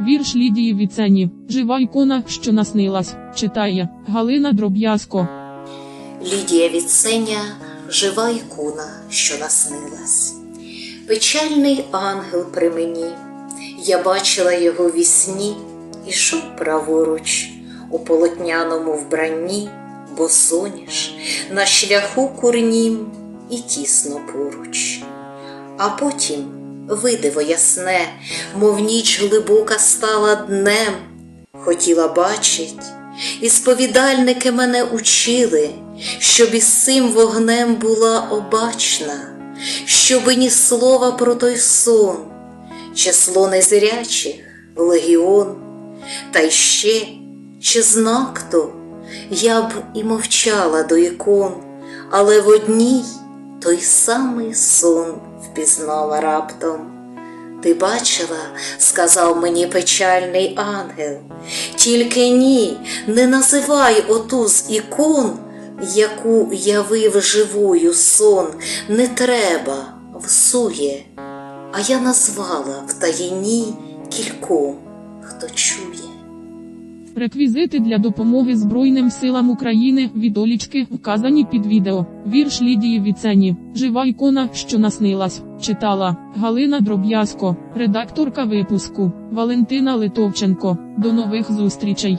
Вірш Лідії Віцені. Жива ікона, що наснилась. Читає Галина Дроб'язко. Лідія Віценя жива ікона, що наснилась. Печальний ангел при мені, я бачила його вісні, ішов праворуч у полотняному вбранні, бо соняш на шляху курнім і тісно поруч. А потім видиво ясне, мов ніч глибока стала днем, хотіла бачить, і сповідальники мене учили, щоб із цим вогнем була обачна, щоби ні слова про той сон, число незрячих легіон, та й ще, чи знак то, я б і мовчала до ікон, але в одній той самий сон впізнала раптом. Ти бачила, сказав мені печальний ангел, тільки ні, не називай оту з ікон, яку явив живою сон, не треба, всує. А я назвала в таїні кільком, хто чує. Реквізити для допомоги Збройним силам України відолічки вказані під відео. Вірш Лідії Віцені. Жива ікона, що наснилась. Читала Галина Дроб'язко, редакторка випуску Валентина Литовченко. До нових зустрічей.